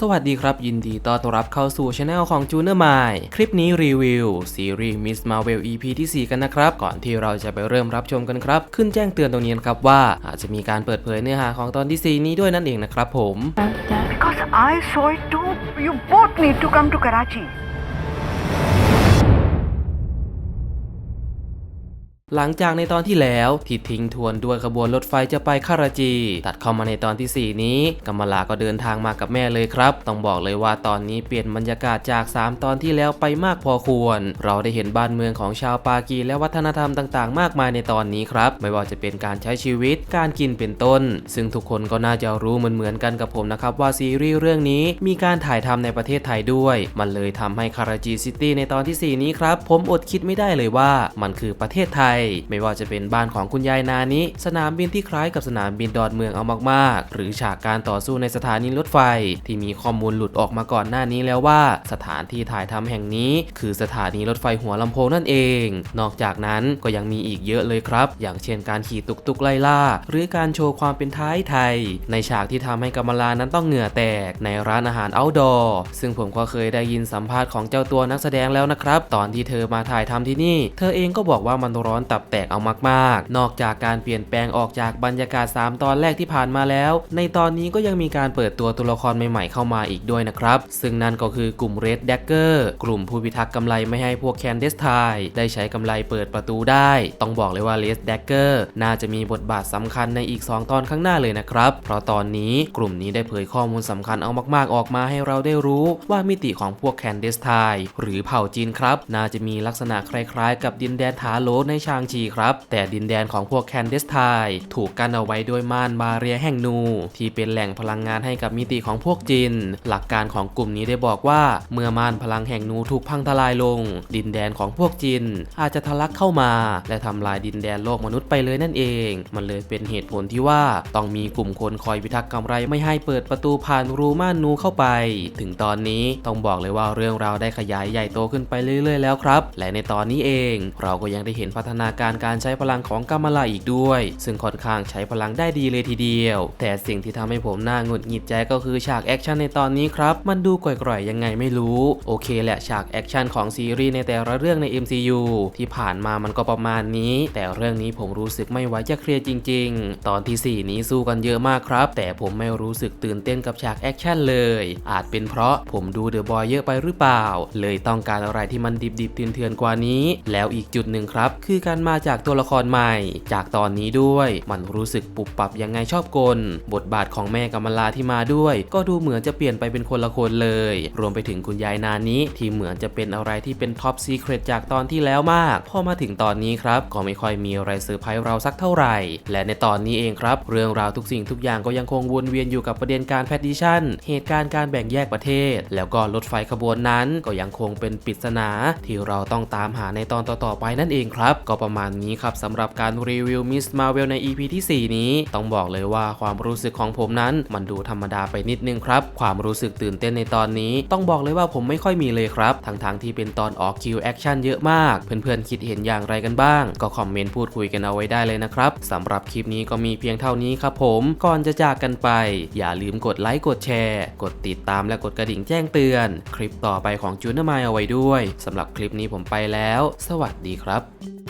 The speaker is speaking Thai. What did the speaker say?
สวัสดีครับ ยินดีต้อนรับเข้าสู่ช anel ของจูเนอร์มายคลิปนี้รีวิว ซีรีส์มิสมาเวล์ EP ที่ 4 กันนะครับ ก่อนที่เราจะไปเริ่มรับชมกันครับ ขึ้นแจ้งเตือนตรงนี้นะครับว่า อาจจะมีการเปิดเผยเนื้อหาของตอนที่ 4 นี้ด้วยนั่นเองนะครับผม Because I saw it too. You both need to come to Karachi. หลังจากในตอนที่แล้วที่ทิ้งทวนด้วยขบวนรถไฟจะไปคาราจี ตัดเข้ามาในตอนที่ 4 นี้กัมมลาก็เดินทางมากับแม่เลยครับ ต้องบอกเลยว่าตอนนี้เปลี่ยนบรรยากาศจาก 3 ตอนที่แล้วไปมากพอควร เราได้เห็นบ้านเมืองของชาวปากีและวัฒนธรรมต่างๆ มากมายในตอนนี้ครับ ไม่ว่าจะเป็นการใช้ชีวิตการกินเป็นต้น ซึ่งทุกคนก็น่าจะรู้เหมือนๆกันกับผมนะครับว่าซีรีส์เรื่องนี้มีการถ่ายทำในประเทศไทยด้วย มันเลยทำให้คาราจีซิตี้ในตอนทีสี่ 4 นี้ครับผมอดคิดไม่ได้เลยว่ามันคือประเทศไทยไม่ว่าจะเป็นบ้านของคุณยายนานิสนามบินที่คล้ายกับสนามบินดอนเมืองเอามากๆ หรือฉากการต่อสู้ในสถานีรถไฟ ที่มีข้อมูลหลุดออกมาก่อนหน้านี้แล้วว่า สถานที่ถ่ายทำแห่งนี้ คือสถานีรถไฟหัวลำโพงนั่นเอง นอกจากนั้นก็ยังมีอีกเยอะเลยครับ อย่างเช่นการขี่ตุกตุกไล่ล่า หรือการโชว์ความเป็นท้ายไทย ในฉากที่ทำให้กำมลานั้นต้องเหงื่อแตกในร้านอาหาร outdoor ซึ่งผมก็เคยได้ยินสัมภาษณ์ของเจ้าตัวนักแสดงแล้วนะครับ ตอนที่เธอมาถ่ายทำที่นี่ เธอเองก็บอกว่ามันร้อนตับแตกเอามากๆ นอกจากการเปลี่ยนแปลงออกจากบรรยากาศ 3 ตอนแรกที่ผ่านมาแล้ว ในตอนนี้ก็ยังมีการเปิดตัวตัวละครใหม่ๆเข้ามาอีกด้วยนะครับ ซึ่งนั่นก็คือกลุ่ม Red Dagger กลุ่มผู้พิทักษ์กำไรไม่ให้พวกแคนเดสไทได้ใช้กำไรเปิดประตูได้ ต้องบอกเลยว่า Red Dagger น่าจะมีบทบาทสำคัญในอีก 2 ตอนข้างหน้าเลยนะครับ เพราะตอนนี้กลุ่มนี้ได้เผยข้อมูลสำคัญเอามาก ๆ ออกมาให้เราได้รู้ว่ามิติของพวกแคนเดสไทหรือเผ่าจีนครับ น่าจะมีลักษณะคล้ายๆ กับดินแดนถาโลในชางชีครับ แต่ดินแดนของพวกแคนเดสไทถูกกั้นเอาไว้ด้วยม่านบาเรียแห่งนู ที่เป็นแหล่งพลังงานให้กับมิติของพวกจีนหลักการของกลุ่มนี้ได้บอกว่า เมื่อม่านพลังแห่งนูถูกพังทลายลง ดินแดนของพวกจีนอาจจะทะลักเข้ามา และทำลายดินแดนโลกมนุษย์ไปเลยนั่นเอง มันเลยเป็นเหตุผลที่ว่าต้องมีกลุ่มคนคอยพิทักษ์กำไรไม่ให้เปิดประตูผ่านรูม่านนูเข้าไป ถึงตอนนี้ต้องบอกเลยว่าเรื่องราวได้ขยายใหญ่โตขึ้นไปเรื่อยๆแล้วครับ และในตอนนี้เอง เราก็ยังได้เห็นพัฒนาการการใช้พลังของกัมาลาอีกด้วย ซึ่งค่อนข้างใช้พลังได้ดีเลยทีเดียว แต่สิ่งที่ทำให้ผมน่าหงุดหงิดใจก็คือฉากแอคชั่นในตอนนี้ครับ มันดูก่อยๆยังไงไม่รู้ โอเคแหละฉากแอคชั่นของซีรีส์ในแต่ละเรื่องใน MCU ที่ผ่านมามันก็ประมาณนี้ แต่เรื่องนี้ผมรู้สึกไม่ไหวจะเคลียร์จริง ๆ ตอนที่ 4 นี้สู้กันเยอะมากครับ แต่ผมไม่รู้สึกตื่นเต้นกับฉากแอคชั่นเลย อาจเป็นเพราะผมดูเดอะบอยเยอะไปหรือเปล่า เลยต้องการอะไรที่มันดิบๆเถื่อนๆกว่านี้ แล้วอีกจุดหนึ่งครับ คือการมาจากตัวละครใหม่ จากตอนนี้ด้วย มันรู้สึกปุบปับยังไงชอบกล บทบาทของแม่กำมลาที่มาด้วย ก็ดูเหมือนจะเปลี่ยนไปเป็นคนละคนเลย รวมไปถึงคุณยายนานี้ที่เหมือนจะเป็นอะไรที่เป็นท็อปซีเครตจากตอนที่แล้วมาก พอมาถึงตอนนี้ครับ ก็ไม่ค่อยมีอะไรเซอร์ไพรส์เราสักเท่าไหร่ และในตอนนี้เองครับ เรื่องราวทุกสิ่งทุกอย่างก็ยังคงวนเวียนอยู่กับประเด็นการแพดิชันเหตุการณ์การแบ่งแยกประเทศ แล้วก็รถไฟขบวนนั้นก็ยังคงเป็นปริศนาที่เราต้องตามหาในตอนต่อๆไปนั่นเองครับ ก็ประมาณนี้ครับสำหรับการรีวิวมิสมาเวลใน EP ที่ 4 นี้ ต้องบอกเลยว่าความรู้สึกของผมนั้น มันดูธรรมดาไปนิดนึงครับ ความรู้สึกตื่นเต้นในตอนนี้ ต้องบอกเลยว่าผมไม่ค่อยมีเลยครับทั้งๆทที่เป็นตอนออกคิวแอคชั่นเยอะมาก เพื่อนๆคิดเห็นอย่างไรกันบ้าง ก็คอมเมนต์พูดคุยกันเอาไว้ได้เลยนะครับสำหรับคลิปนี้ก็มีเพียงเท่านี้ครับผมก่อนจะจากกันไป อย่าลืมกดไลค์กดแชร์ กดติดตามและกดกระดิ่งแจ้งเตือน คลิปต่อไปของจูนมายเอาไว้ด้วยสำหรับคลิปนี้ผมไปแล้ว สวัสดีครับ